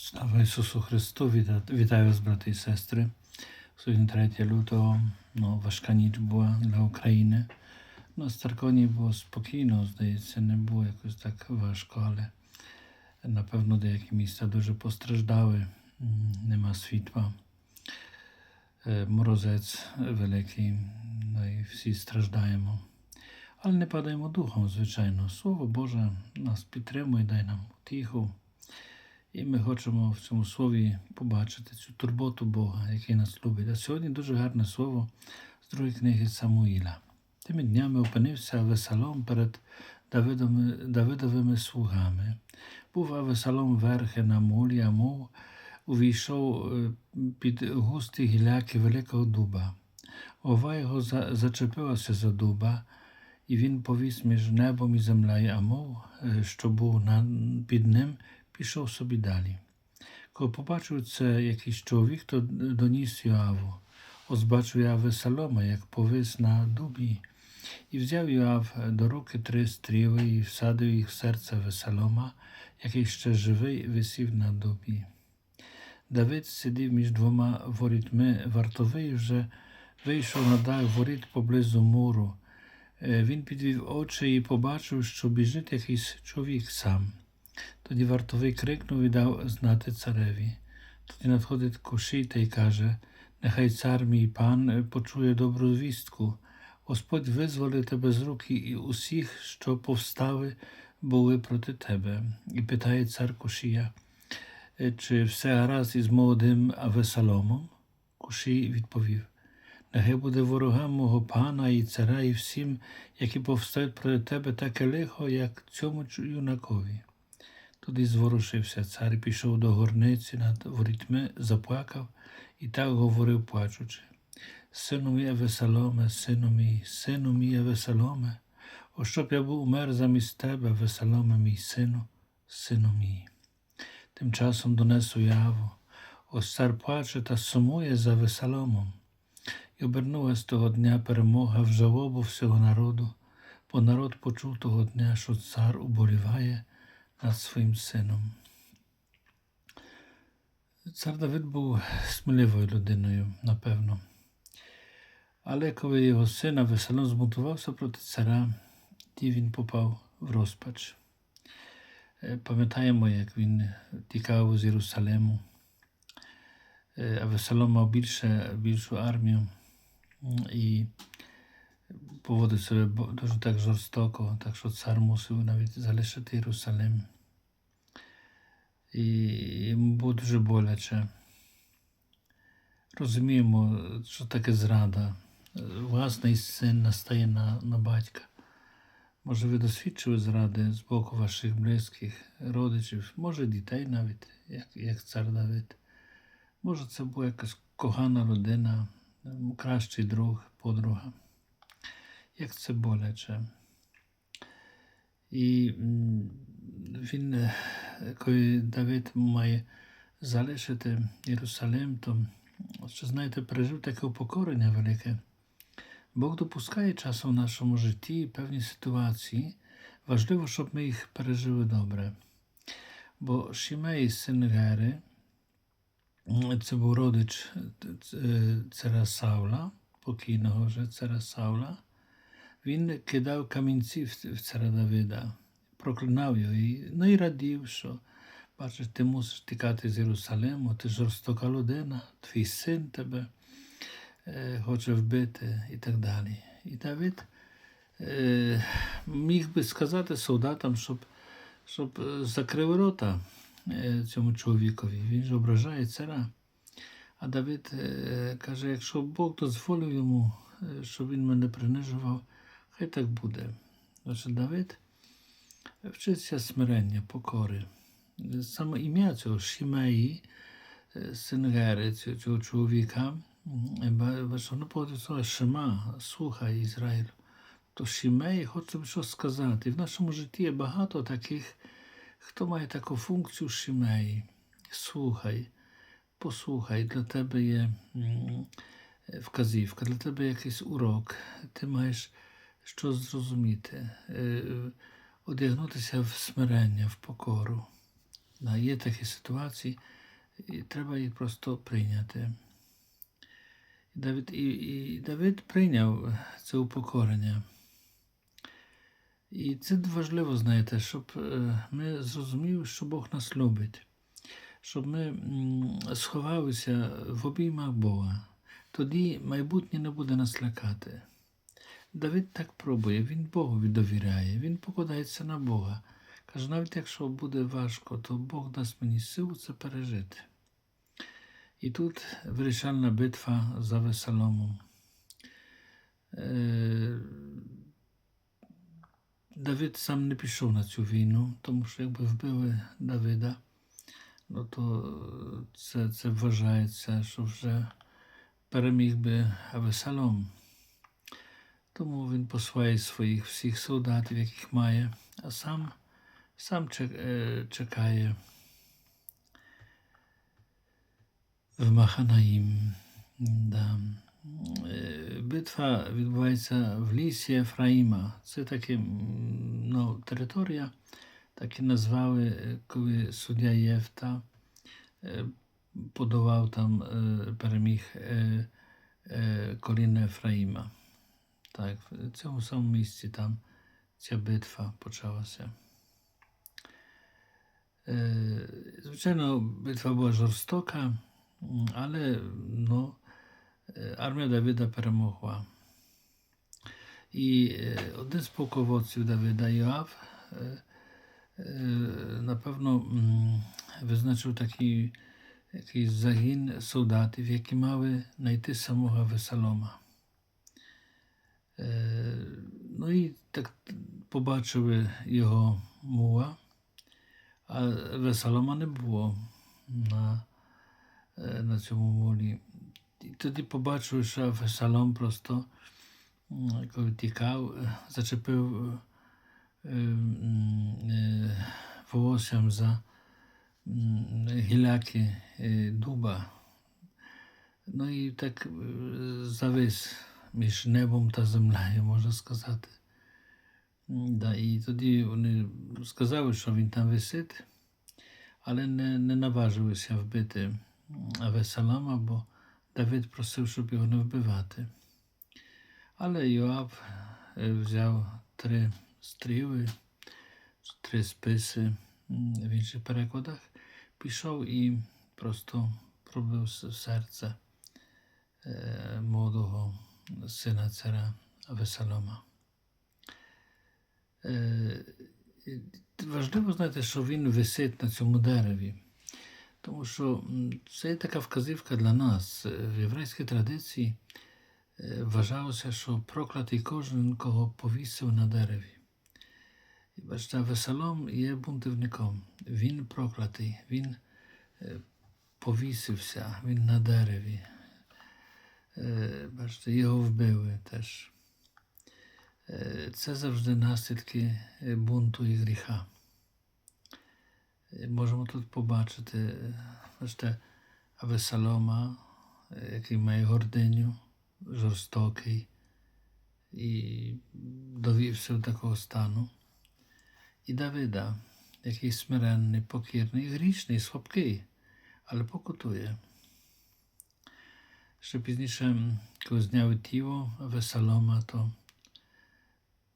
Слава Ісусу Христу, вітаю вас, брати і сестри. Сьогодні 3 лютого, ну, важка ніч була для України. На Старконі було спокійно, здається, не було якось так важко, але напевно деякі міста дуже постраждали, нема світла. Е, Морозець великий, ну і всі страждаємо. Але не падаємо духом, звичайно. Слово Боже нас підтримує, дай нам утіху. І ми хочемо в цьому слові побачити цю турботу Бога, який нас любить. А сьогодні дуже гарне слово з другої книги Самуїла. Тими днями опинився Авесалом перед Давидом, Давидовими слугами. Був Авесалом верхи на мулі, а мов увійшов е, під густі гіляки великого дуба. Ова його за- зачепилася за дуба, і він повіс між небом і землею, а мов, е, що був на, під ним, пішов собі далі. Коли побачив це якийсь чоловік, то доніс Йоаву. Ось бачив я Весалома, як повис на дубі, і взяв Йоав до руки три стріли і всадив їх в серце Весалома, який ще живий висів на дубі. Давид сидів між двома ворітьми, вартовий вже вийшов на дах воріт поблизу муру. Е, Він підвів очі і побачив, що біжить якийсь чоловік сам. Тоді вартовий крикнув і дав знати цареві. Тоді надходить кушій та й каже: Нехай цар мій пан почує добру звістку. Господь визволив тебе з руки і усіх, що повстали, були проти тебе. І питає цар Кушія, «Е, чи все гаразд із молодим Авесаломом? Кушій відповів: Нехай буде ворогам мого пана і царя, і всім, які повстають проти тебе, таке лихо, як цьому юнакові. Тоді зворушився цар і пішов до горниці над ворітьми, заплакав і так говорив, плачучи. Сину мій Весаломе, сину мій, сину мій Весаломе, о щоб я був умер замість тебе, Весаломе, мій сину, сину мій. Тим часом донесу яву. Ось цар плаче та сумує за Весаломом. І обернулась того дня перемога в жалобу всього народу, бо народ почув того дня, що цар уболіває над своїм сином. Цар Давид був сміливою людиною, напевно. Але коли його син Авесалом збунтувався проти царя, тоді він попав в розпач. Е, Пам'ятаємо, як він тікав з Єрусалиму. Е, Авесалом мав більше, більшу армію м, і поводив себе дуже так жорстоко, так що цар мусив навіть залишити Єрусалим. І йому було дуже боляче. Розуміємо, що таке зрада. Власний син настає на, на батька. Може, ви досвідчили зради з боку ваших близьких, родичів, може дітей навіть, як, як цар Давид. Може, це була якась кохана людина, кращий друг, подруга. Як це боляче. І він, коли Давид має залишити Єрусалим, то, що знаєте, пережив таке упокорення велике. Бог допускає часом в нашому житті певні ситуації. Важливо, щоб ми їх пережили добре. Бо Шімей, син Гери, це був родич царя Саула, покійного вже царя Саула. Він кидав камінці в царя Давида, проклинав його і, ну, і радів, що бачиш, ти мусиш тікати з Єрусалиму, ти жорстока людина, твій син тебе е, хоче вбити і так далі. І Давид е, міг би сказати солдатам, щоб, щоб закрив рота е, цьому чоловікові. Він ж ображає царя. А Давид е, каже: якщо Бог дозволив йому, е, щоб він мене принижував, хай так буде. Отже, Давид вчиться смирення, покори. Саме ім'я цього Шімеї, е, син Гери, цього, цього чоловіка, м, ба- бачиш, воно походить слово Шема, слухай Ізраїль. То Шімей хоче тобі щось сказати. І в нашому житті є багато таких, хто має таку функцію Шімеї. Слухай, послухай, для тебе є м, вказівка, для тебе якийсь урок. Ти маєш щось зрозуміти, е, одягнутися в смирення, в покору. Є такі ситуації, і треба їх просто прийняти. Давид, і, і Давид прийняв це упокорення. І це важливо, знаєте, щоб е, ми зрозуміли, що Бог нас любить, щоб ми сховалися в обіймах Бога. Тоді майбутнє не буде нас лякати. Давид так пробує, він Богові довіряє, він покладається на Бога. Каже, навіть якщо буде важко, то Бог дасть мені силу це пережити. І тут вирішальна битва за Весоломом. Е, Давид сам не пішов на цю війну, тому що якби вбили Давида, ну то це, це вважається, що вже переміг би Авесалом. Тому він посває своїх всіх солдатів, яких має, а сам, сам е, чекає в Маханаїм. Да. Е, Битва відбувається в лісі Ефраїма. Це таке ну, територія, так і назвали, е, коли суддя Єфта подавав там, переміг коліна Ефраїма. Так, в цьому самому місці там ця битва почалася. Е, Звичайно, битва була жорстока, але ну, е, армія Давида перемогла. І е, один з полководців Давида Йоав, напевно, визначив такий якийсь загін солдатів, які мали знайти самого Весолома. Ну і так побачили його мула, а Весолома не було на, е, на цьому мулі. І тоді побачили, що Весолом просто, коли тікав, е, зачепив е, е, волоссям за гіляки е, дуба. Ну і так е, завис між небом та землею, можна сказати. Да, і тоді вони сказали, що він там висить, але не, не наважилися вбити Авесалама, бо Давид просив, щоб його не вбивати. Але Йоав е, взяв три стріли, три списи в інших перекладах, пішов і просто пробив серце е, молодого царя Авесалома. Е, Важливо знати, що він висить на цьому дереві. Тому що це є така вказівка для нас. В єврейській традиції вважалося, що проклятий кожен, кого повісив на дереві. І бачите, Весолом є бунтівником. Він проклятий, він повісився, він на дереві. Е, Бачите, його вбили теж. Е, Це завжди наслідки е, бунту і гріха. Е, Можемо тут побачити, е, бачите, Авесалома, е, який має гординю, жорстокий і довівся до такого стану. І Давида, який смиренний, покірний, грішний, слабкий, але покутує. Ще пізніше, коли зняли тіло Весалома, то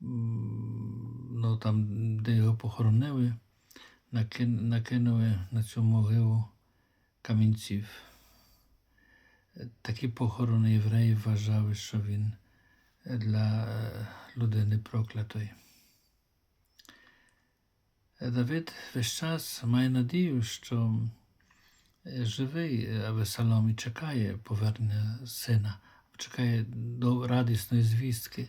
ну, там, де його похоронили, накинули на цю могилу камінців. Такі похорони євреї вважали, що він е, для е, людини проклятої. Е, Давид весь час має надію, що живий е, Авесалом і чекає повернення сина, чекає до радісної звістки.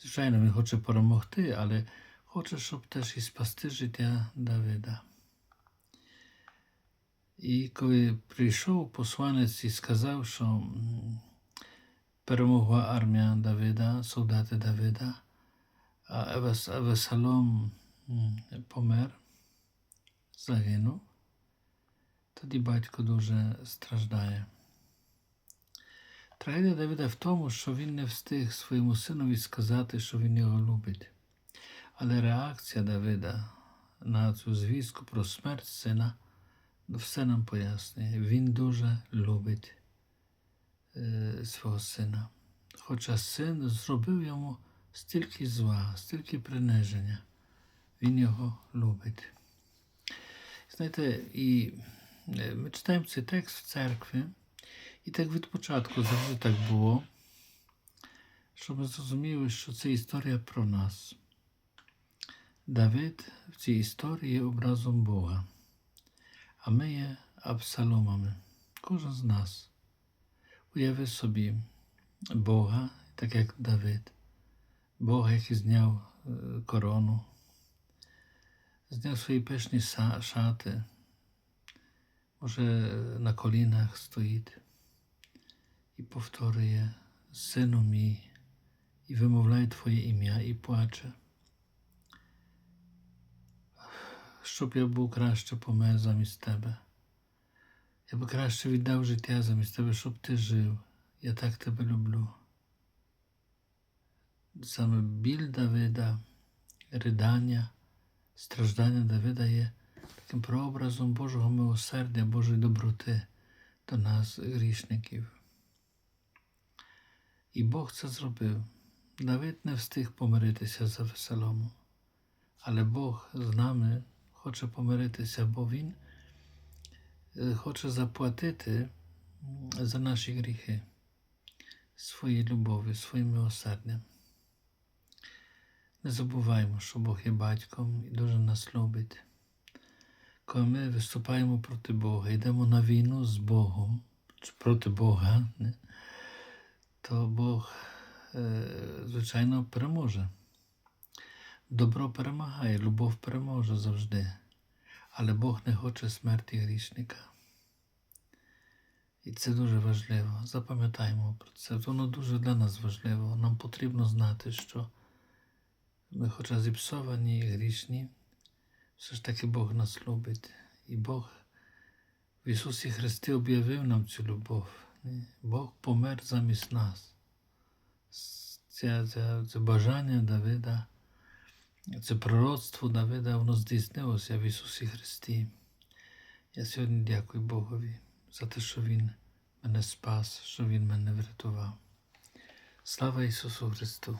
Звичайно, він хоче перемогти, але хоче, щоб теж і спасти життя Давида. І коли прийшов посланець і сказав, що перемогла армія Давида, солдати Давида, а Авесалом помер, загинув, тоді батько дуже страждає. Трагедія Давида в тому, що він не встиг своєму синові сказати, що він його любить. Але реакція Давида на цю звістку про смерть сина все нам пояснює. Він дуже любить е, свого сина. Хоча син зробив йому стільки зла, стільки приниження, він його любить. Знаєте, і е, ми читаємо цей текст в церкві, і так від початку завжди так було, щоб ми зрозуміли, що це історія про нас. Давид в цій історії є образом Бога, а ми є Абсаломами. Кожен з нас уяви собі Бога, так як Давид, Бога, який може на колінах стоїть і повторює Сину мій, і вимовляє Твоє ім'я і плаче. Щоб я був краще помер замість тебе. Я би краще віддав життя замість тебе, щоб ти жив. Я так тебе люблю. Саме біль Давида, ридання, страждання Давида є таким прообразом Божого милосердя, Божої доброти до нас, грішників. І Бог це зробив. Давид не встиг помиритися за Веселому, але Бог з нами хоче помиритися, бо Він е, хоче заплатити за наші гріхи своєю любов'ю, своїм милосердям. Не забуваймо, що Бог є батьком і дуже нас любить. Коли ми виступаємо проти Бога, йдемо на війну з Богом, проти Бога, то Бог, е, звичайно, переможе. Добро перемагає, любов переможе завжди. Але Бог не хоче смерті грішника. І це дуже важливо. Запам'ятаємо про це. Воно дуже для нас важливо. Нам потрібно знати, що ми, хоча зіпсовані і грішні, все ж таки Бог нас любить. І Бог в Ісусі Христі об'явив нам цю любов. Бог помер замість нас. Це, це, це бажання Давида, це пророцтво Давида, воно здійснилося в Ісусі Христі. Я сьогодні дякую Богові за те, що Він мене спас, що Він мене врятував. Слава Ісусу Христу!